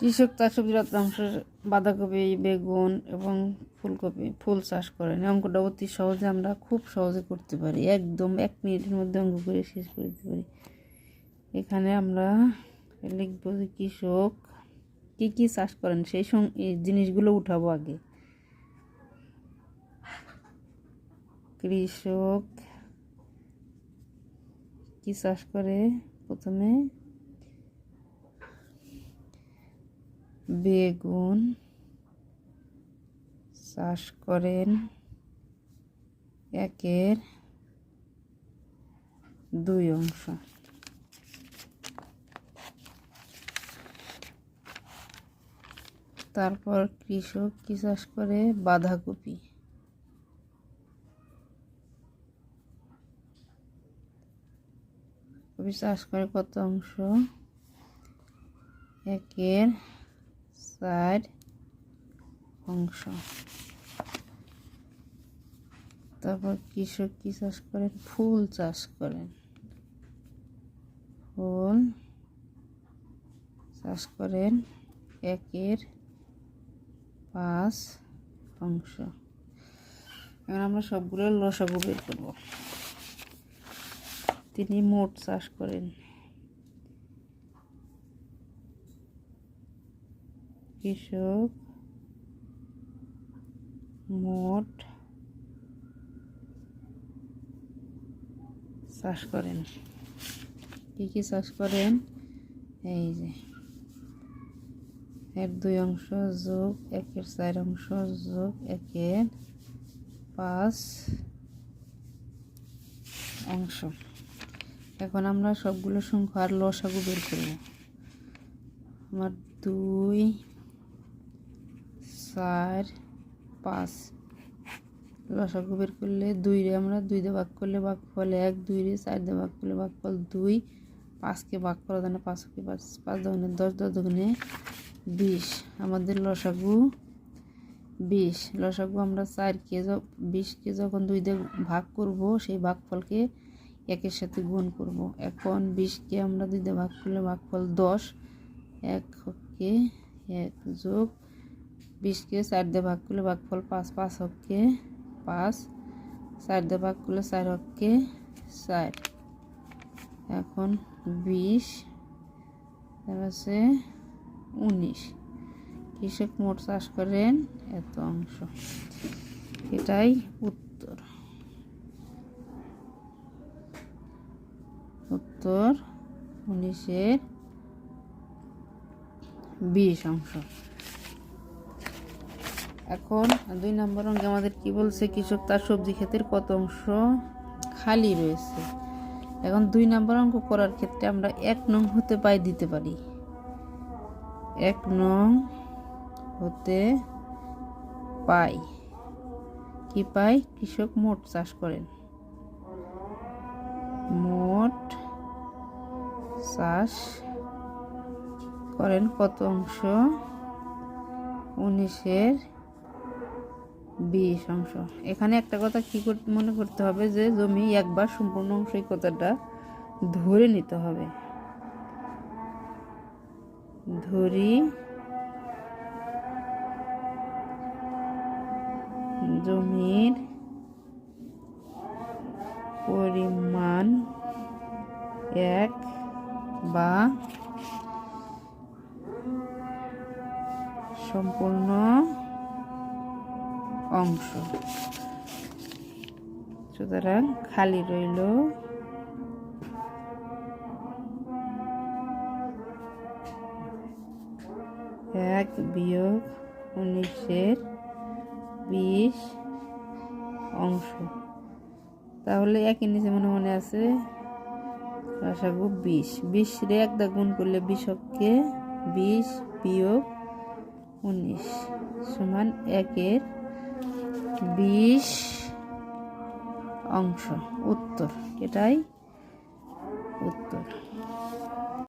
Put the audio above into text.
কৃষক তার সবজির অর্থাংশ বাঁধাকপি, বেগুন এবং ফুলকপি, ফুল চাষ করেন। অঙ্কটা অতি সহজে আমরা খুব সহজে করতে পারি। একদম এক মিনিটের মধ্যে অঙ্ক করে শেষ করে দিতে পারি। এখানে আমরা লিখব যে কৃষক কী কী চাষ করেন, সেই জিনিসগুলো উঠাবো আগে। কৃষক কি চাষ করে? প্রথমে বেগুন চাষ করেন। একের দুই অংশ। তারপর কৃষক কি চাষ করে? বাঁধাকপি। কপি চাষ করে কত অংশ? একের চার অংশ। তারপর কৃষক কি চাষ করেন? ফুল চাষ করেন। ফুল চাষ করেন একের পাঁচ অংশ। এখন আমরা সবগুলো লসাগু বের করব। তিনি মোট চাষ করেন। কৃষক মোট চাষ করেন। কি কি চাষ করেন? এই যে এর দুই অংশ যোগ একের চার অংশ যোগ একের পাঁচ অংশ। এখন আমরা সবগুলো সংখ্যা আর লসাগু বের করব। আমার দুই চার, পাঁচ। লসাগু বের করলে দুই রে আমরা দুই দিয়ে ভাগ করলে ভাগ ফল এক, দুই রে চার দিয়ে ভাগ করলে ভাগ ফল দুই। পাঁচকে ভাগ করা যায় না পাঁচকে পাঁচ পাঁচ দোকানে দশ দশ দোকানে বিশ। আমাদের লসাগু বিশ। লসাগু আমরা চারকে বিশকে যখন দুই দিয়ে ভাগ করব, সেই ভাগফলকে একের সাথে গুণ করব। এখন বিশকে আমরা দুই দিয়ে ভাগ করলে ভাগফল দশ। এককে এক যোগ বিশকে চার দিয়ে ভাগ করলে ভাগফল পাঁচ পাঁচ হককে পাঁচ চার দিয়ে ভাগ করলে চার হককে চার। এখন বিশ আছে উনিশ। কৃষক মোট চাষ করেন এত অংশ। এটাই উত্তর। উত্তর উনিশের বিশ অংশ। এখন দুই নম্বর অঙ্কে আমাদের কি বলছে? কৃষক তার সবজি ক্ষেতের কত অংশ খালি রয়েছে। এখন দুই নম্বর অঙ্ক করার ক্ষেত্রে আমরা এক নং হতে পাই দিতে পারি। এক নং হতে পাই। কি পাই? কৃষক মোট চাষ করেন। মোট চাষ করেন কত অংশ? উনিশের বিশ অংশ। এখানে একটা কথা কি মনে করতে হবে যে জমি একবার সম্পূর্ণ অংশ এই কথাটা ধরে নিতে হবে। ধরি জমির পরিমাণ এক বা সম্পূর্ণ অংশ। সুতরাং খালি রইল এক বিয়োগ উনিশের বিশ অংশ। তাহলে একই নিচে মনে মনে আছে রসাগু বিশ। বিশ রে এক দা গুণ করলে বিশককে বিশ বিয়োগ উনিশ সমান একের বিশ অংশ উত্তর এটাই উত্তর।